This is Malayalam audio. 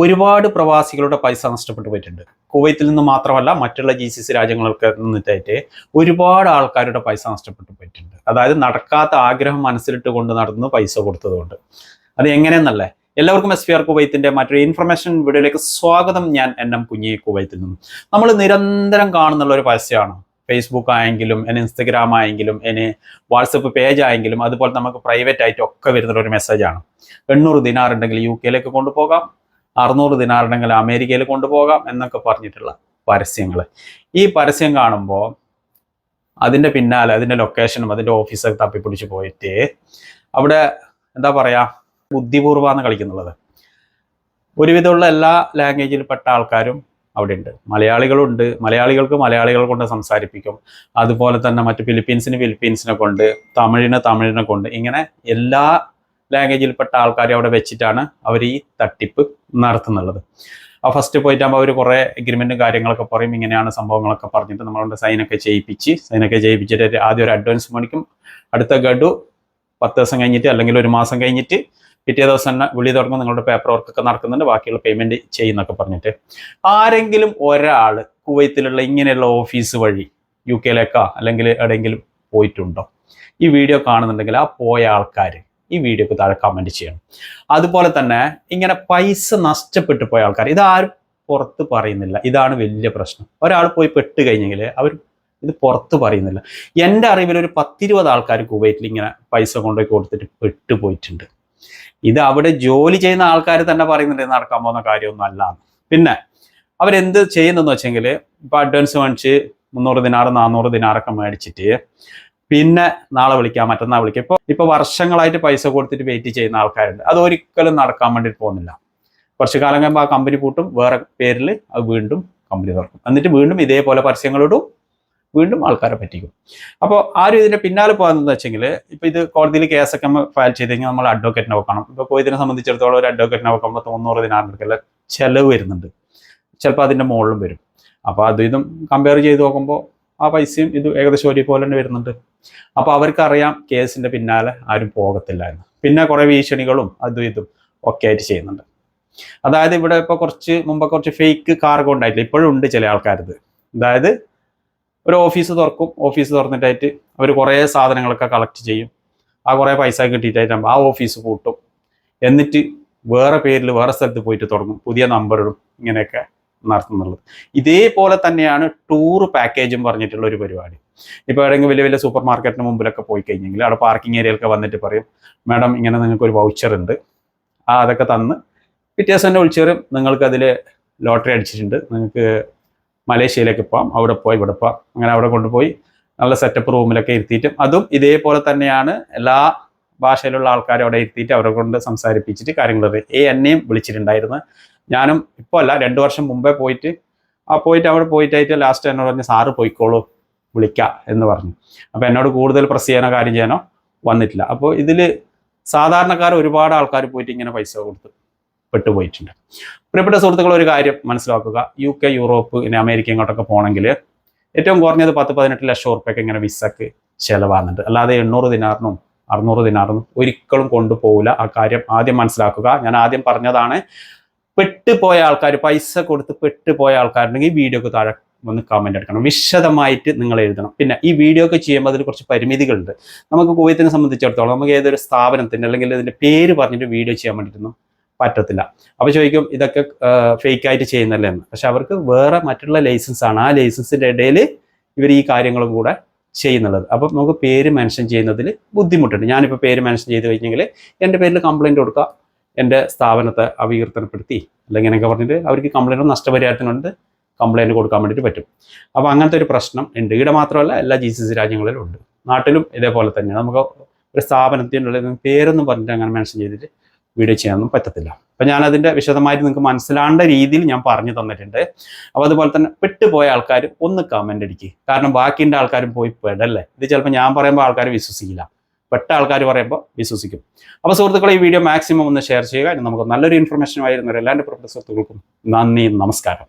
ഒരുപാട് പ്രവാസികളുടെ പൈസ നഷ്ടപ്പെട്ടു പോയിട്ടുണ്ട്. കുവൈത്തിൽ നിന്ന് മാത്രമല്ല മറ്റുള്ള ജി സി സി രാജ്യങ്ങളൊക്കെ നിന്നിട്ടായിട്ട് ഒരുപാട് ആൾക്കാരുടെ പൈസ നഷ്ടപ്പെട്ടു പോയിട്ടുണ്ട്. അതായത് നടക്കാത്ത ആഗ്രഹം മനസ്സിലിട്ട് കൊണ്ട് നടന്ന് പൈസ കൊടുത്തതുകൊണ്ട്. അത് എങ്ങനെയെന്നല്ലേ? എല്ലാവർക്കും എസ് പി ആർ കുവൈത്തിന്റെ മറ്റൊരു ഇൻഫർമേഷൻ വീഡിയോയിലേക്ക് സ്വാഗതം. ഞാൻ എൻ എം കുഞ്ഞി കുവൈത്തിൽ നിന്നും. നമ്മൾ നിരന്തരം കാണുന്നുള്ള ഒരു പരസ്യമാണ്. ഫേസ്ബുക്ക് ആയെങ്കിലും എന്നെ ഇൻസ്റ്റഗ്രാം ആയെങ്കിലും എന്നെ വാട്സപ്പ് പേജ് ആയെങ്കിലും അതുപോലെ നമുക്ക് പ്രൈവറ്റ് ആയിട്ട് ഒക്കെ വരുന്ന ഒരു മെസ്സേജാണ് എണ്ണൂറ് ദിനാറുണ്ടെങ്കിൽ യു കെയിലേക്ക് കൊണ്ടുപോകാം. അറുന്നൂറ് ഉണ്ടെങ്കിൽ അമേരിക്കയിൽ കൊണ്ടുപോകാം എന്നൊക്കെ പറഞ്ഞിട്ടുള്ള പരസ്യങ്ങൾ. ഈ പരസ്യം കാണുമ്പോൾ അതിന്റെ പിന്നാലെ അതിന്റെ ലൊക്കേഷനും അതിന്റെ ഓഫീസൊക്കെ തപ്പിപ്പിടിച്ച് പോയിട്ട് അവിടെ എന്താ പറയുക ബുദ്ധിപൂർവമാണ് കളിക്കുന്നുള്ളത് ഒരുവിധമുള്ള എല്ലാ ലാംഗ്വേജിൽപ്പെട്ട ആൾക്കാരും അവിടെ ഉണ്ട് മലയാളികളുണ്ട്. മലയാളികൾക്ക് മലയാളികൾ കൊണ്ട് സംസാരിപ്പിക്കും. അതുപോലെ തന്നെ മറ്റ് ഫിലിപ്പീൻസിന് ഫിലിപ്പീൻസിനെ കൊണ്ട് തമിഴിന് തമിഴിനെ കൊണ്ട് ഇങ്ങനെ എല്ലാ ലാംഗ്വേജിൽപ്പെട്ട ആൾക്കാരെ അവിടെ വെച്ചിട്ടാണ് അവർ ഈ തട്ടിപ്പ് നടത്തുന്നുള്ളത്. ആ ഫസ്റ്റ് പോയിട്ടാകുമ്പോൾ അവർ കുറേ എഗ്രിമെന്റും കാര്യങ്ങളൊക്കെ പറയും. ഇങ്ങനെയാണ് സംഭവങ്ങളൊക്കെ പറഞ്ഞിട്ട് നമ്മളുടെ സൈനൊക്കെ ചെയ്യിപ്പിച്ച് സൈനൊക്കെ ചെയ്യിപ്പിച്ചിട്ട് ആദ്യം ഒരു അഡ്വാൻസ് മേടിക്കും അടുത്ത ഗഡു പത്ത് ദിവസം കഴിഞ്ഞിട്ട് അല്ലെങ്കിൽ ഒരു മാസം കഴിഞ്ഞിട്ട് പിറ്റേ ദിവസം തന്നെ വിളി തുടങ്ങും. നിങ്ങളുടെ പേപ്പർ വർക്കൊക്കെ നടക്കുന്നുണ്ട്. ബാക്കിയുള്ള പേയ്മെന്റ് ചെയ്യുന്നൊക്കെ പറഞ്ഞിട്ട്. ആരെങ്കിലും ഒരാൾ കുവൈത്തിലുള്ള ഇങ്ങനെയുള്ള ഓഫീസ് വഴി യു കെയിലേക്കോ അല്ലെങ്കിൽ എവിടെയെങ്കിലും പോയിട്ടുണ്ടോ? ഈ വീഡിയോ കാണുന്നുണ്ടെങ്കിൽ ആ പോയ ആൾക്കാർ ഈ വീഡിയോക്ക് താഴെ കമന്റ് ചെയ്യണം. അതുപോലെ തന്നെ ഇങ്ങനെ പൈസ നഷ്ടപ്പെട്ടു പോയ ആൾക്കാർ ഇതാരും പുറത്ത് പറയുന്നില്ല. ഇതാണ് വലിയ പ്രശ്നം. ഒരാൾ പോയി പെട്ട് കഴിഞ്ഞെങ്കിൽ അവർ ഇത് പുറത്ത് പറയുന്നില്ല. എന്റെ അറിവിൽ ഒരു പത്തിരുപത് ആൾക്കാർ കുവൈറ്റിൽ ഇങ്ങനെ പൈസ കൊണ്ടുപോയി കൊടുത്തിട്ട് പെട്ടുപോയിട്ടുണ്ട് ഇത് അവിടെ ജോലി ചെയ്യുന്ന ആൾക്കാർ തന്നെ പറയുന്നുണ്ട് നടക്കാൻ പോകുന്ന കാര്യമൊന്നും അല്ല. പിന്നെ അവരെന്ത് ചെയ്യുന്നതെന്ന് വെച്ചെങ്കിൽ ഇപ്പോൾ അഡ്വാൻസ് മേടിച്ച് മുന്നൂറ് ദിനാറ് നാനൂറ് ദിനാറൊക്കെ മേടിച്ചിട്ട് പിന്നെ നാളെ വിളിക്കാം മറ്റന്നാൾ വിളിക്കാം. ഇപ്പൊ ഇപ്പൊ വർഷങ്ങളായിട്ട് പൈസ കൊടുത്തിട്ട് വെയിറ്റ് ചെയ്യുന്ന ആൾക്കാരുണ്ട്. അത് ഒരിക്കലും നടക്കാൻ വേണ്ടിയിട്ട് പോകുന്നില്ല. കുറച്ച് കാലം കഴിയുമ്പോൾ ആ കമ്പനി പൂട്ടും വേറെ പേരിൽ അത് വീണ്ടും കമ്പനി തുറക്കും. എന്നിട്ട് വീണ്ടും ഇതേപോലെ പരസ്യങ്ങളിടും വീണ്ടും ആൾക്കാരെ പറ്റിക്കും. അപ്പോൾ ആരും ഇതിന്റെ പിന്നാലെ പോകാമെന്ന് വെച്ചെങ്കിൽ ഇപ്പോൾ ഇത് കോടതിയിൽ കേസൊക്കെ നമ്മൾ ഫയൽ കഴിഞ്ഞാൽ നമ്മൾ അഡ്വക്കേറ്റിനെ വെക്കണം. ഇപ്പോൾ കോയിതിനെ സംബന്ധിച്ചിടത്തോളം ഒരു അഡ്വക്കേറ്റിനെ വെക്കുമ്പോൾ തൊണ്ണൂറ് ദിനാറിനൊക്കെ ചിലവ് വരുന്നുണ്ട്. ചിലപ്പോൾ അതിന്റെ മുകളിലും വരും. അപ്പോൾ അതും ഇതും കമ്പയർ ചെയ്ത് നോക്കുമ്പോൾ ആ പൈസയും ഇത് ഏകദേശം ഒരേപോലെ തന്നെ വരുന്നുണ്ട്. അപ്പോൾ അവർക്കറിയാം കേസിന്റെ പിന്നാലെ ആരും പോകത്തില്ല എന്ന്. പിന്നെ കുറേ ഭീഷണികളും അതും ഇതും ഒക്കെ ആയിട്ട് ചെയ്യുന്നുണ്ട്. അതായത് ഇവിടെ ഇപ്പോൾ കുറച്ച് മുമ്പ് കുറച്ച് ഫേക്ക് കാർഗോ ഉണ്ടായിട്ടില്ല. ഇപ്പോഴും ഉണ്ട് ചില ആൾക്കാരത്. അതായത് ഒരു ഓഫീസ് തുറക്കും ഓഫീസ് തുറന്നിട്ടായിട്ട് അവർ കുറേ സാധനങ്ങളൊക്കെ കളക്ട് ചെയ്യും. ആ കുറേ പൈസ കിട്ടിയിട്ടായിട്ട് ആ ഓഫീസ് കൂട്ടും എന്നിട്ട് വേറെ പേരിൽ വേറെ സ്ഥലത്ത് പോയിട്ട് തുടങ്ങും. പുതിയ നമ്പറിടും ഇങ്ങനെയൊക്കെ നടത്തുന്നുള്ളത്. ഇതേപോലെ തന്നെയാണ് ടൂർ പാക്കേജും പറഞ്ഞിട്ടുള്ള ഒരു പരിപാടി. ഇപ്പോൾ ഏതെങ്കിലും വലിയ വലിയ സൂപ്പർ മാർക്കറ്റിന് മുമ്പിലൊക്കെ പോയി കഴിഞ്ഞെങ്കിൽ അവിടെ പാർക്കിംഗ് ഏരിയയിലൊക്കെ വന്നിട്ട് പറയും മാഡം ഇങ്ങനെ നിങ്ങൾക്ക് ഒരു വൗച്ചർ ഉണ്ട്. ആ അതൊക്കെ തന്ന് പിറ്റേ ദിവസം തന്നെ വിളിച്ചു തരും നിങ്ങൾക്ക് അതിൽ ലോട്ടറി അടിച്ചിട്ടുണ്ട്. നിങ്ങൾക്ക് മലേഷ്യയിലേക്ക് പോകാം അവിടെ പോയി ഇവിടെ പോകാം അങ്ങനെ അവിടെ കൊണ്ടുപോയി നല്ല സെറ്റപ്പ് റൂമിലൊക്കെ ഇരുത്തിയിട്ടും അതും ഇതേപോലെ തന്നെയാണ് എല്ലാ ഭാഷയിലുള്ള ആൾക്കാരും അവിടെ ഇരുത്തിയിട്ട് അവരെ കൊണ്ട് സംസാരിപ്പിച്ചിട്ട് കാര്യങ്ങൾ എന്നെയും വിളിച്ചിട്ടുണ്ടായിരുന്നു. ഞാനും ഇപ്പോൾ അല്ല രണ്ട് വർഷം മുമ്പേ പോയിട്ട് ആ പോയിട്ട് അവിടെ പോയിട്ടായിട്ട് ലാസ്റ്റ് എന്നോട് പറഞ്ഞു സാറ് പോയിക്കോളൂ വിളിക്കാം എന്ന് പറഞ്ഞു. അപ്പോൾ എന്നോട് കൂടുതൽ പ്രസ് ചെയ്യാനോ കാര്യം ചെയ്യാനോ വന്നിട്ടില്ല. അപ്പോൾ ഇതിൽ സാധാരണക്കാർ ഒരുപാട് ആൾക്കാർ പോയിട്ട് ഇങ്ങനെ പൈസ കൊടുത്ത് പെട്ടുപോയിട്ടുണ്ട്. പ്രിയപ്പെട്ട സുഹൃത്തുക്കൾ ഒരു കാര്യം മനസ്സിലാക്കുക. യു കെ യൂറോപ്പ് പിന്നെ അമേരിക്ക ഇങ്ങോട്ടൊക്കെ പോകണമെങ്കിൽ ഏറ്റവും കുറഞ്ഞത് പത്ത് പതിനെട്ട് ലക്ഷം ഉറുപ്പ്യൊക്കെ ഇങ്ങനെ വിസക്ക് ചിലവാകുന്നുണ്ട്. അല്ലാതെ എണ്ണൂറ് ദിനാറിനും അറുന്നൂറ് ദിനാറിനും ഒരിക്കലും കൊണ്ടുപോകില്ല ആ കാര്യം ആദ്യം മനസ്സിലാക്കുക. ഞാൻ ആദ്യം പറഞ്ഞതാണ് പെട്ടുപോയ ആൾക്കാർ പൈസ കൊടുത്ത് പെട്ടുപോയ ആൾക്കാരുണ്ടെങ്കിൽ ഈ വീഡിയോക്ക് താഴെ ഒന്ന് കമന്റ് എടുക്കണം. വിശദമായിട്ട് നിങ്ങൾ എഴുതണം. പിന്നെ ഈ വീഡിയോ ഒക്കെ ചെയ്യുമ്പോൾ അതിൽ കുറച്ച് പരിമിതികളുണ്ട്. നമുക്ക് കുവൈത്തിനെ സംബന്ധിച്ചിടത്തോളം നമുക്ക് ഏതൊരു സ്ഥാപനത്തിന്റെ അല്ലെങ്കിൽ ഇതിന്റെ പേര് പറഞ്ഞിട്ട് വീഡിയോ ചെയ്യാൻ വേണ്ടിയിട്ടൊന്നും പറ്റത്തില്ല. അപ്പോൾ ചോദിക്കും ഇതൊക്കെ ഫേക്ക് ആയിട്ട് ചെയ്യുന്നല്ലേ എന്ന്. പക്ഷെ അവർക്ക് വേറെ മറ്റുള്ള ലൈസൻസ് ആണ്. ആ ലൈസൻസിന്റെ ഇടയിൽ ഇവർ ഈ കാര്യങ്ങളും കൂടെ ചെയ്യുന്നുള്ളത് അപ്പം നമുക്ക് പേര് മെൻഷൻ ചെയ്യുന്നതിൽ ബുദ്ധിമുട്ടുണ്ട്. ഞാനിപ്പോൾ പേര് മെൻഷൻ ചെയ്ത് കഴിഞ്ഞെങ്കിൽ എന്റെ പേരിൽ കംപ്ലയിന്റ് കൊടുക്കുക എന്റെ സ്ഥാപനത്തെ അപകീർത്തനപ്പെടുത്തി അല്ലെങ്കിൽ എന്നൊക്കെ പറഞ്ഞിട്ട് അവർക്ക് കംപ്ലൈന്റ് നഷ്ടപരിഹാരത്തിനുണ്ട് കംപ്ലൈന്റ് കൊടുക്കാൻ വേണ്ടിയിട്ട് പറ്റും. അപ്പോൾ അങ്ങനത്തെ ഒരു പ്രശ്നം ഉണ്ട്. ഇവിടെ മാത്രമല്ല എല്ലാ ജി സി സി രാജ്യങ്ങളിലും ഉണ്ട്. നാട്ടിലും ഇതേപോലെ തന്നെയാണ്. നമുക്ക് ഒരു സ്ഥാപനത്തിനുള്ള പേരൊന്നും പറഞ്ഞിട്ട് അങ്ങനെ മെൻഷൻ ചെയ്തിട്ട് വീഡിയോ ചെയ്യാനൊന്നും പറ്റത്തില്ല. അപ്പം ഞാനതിന്റെ വിശദമായിട്ട് നിങ്ങൾക്ക് മനസ്സിലാണ്ട രീതിയിൽ ഞാൻ പറഞ്ഞു തന്നിട്ടുണ്ട്. അപ്പോൾ അതുപോലെ തന്നെ പെട്ടുപോയ ആൾക്കാർ ഒന്ന് കമന്റ് അടിക്കുക കാരണം ബാക്കിന്റെ ആൾക്കാരും പോയി പെടല്ലേ? ഇത് ചിലപ്പോൾ ഞാൻ പറയുമ്പോൾ ആൾക്കാർ വിശ്വസിക്കില്ല. പെട്ട ആൾക്കാർ പറയുമ്പോൾ വിശ്വസിക്കും. അപ്പോൾ സുഹൃത്തുക്കളെ ഈ വീഡിയോ മാക്സിമം ഒന്ന് ഷെയർ ചെയ്യുക. നമുക്ക് നല്ലൊരു ഇൻഫർമേഷൻ ആയിരുന്നു എല്ലാ എന്റെ പ്രിയപ്പെട്ട സുഹൃത്തുക്കൾക്കും നന്ദി നമസ്കാരം.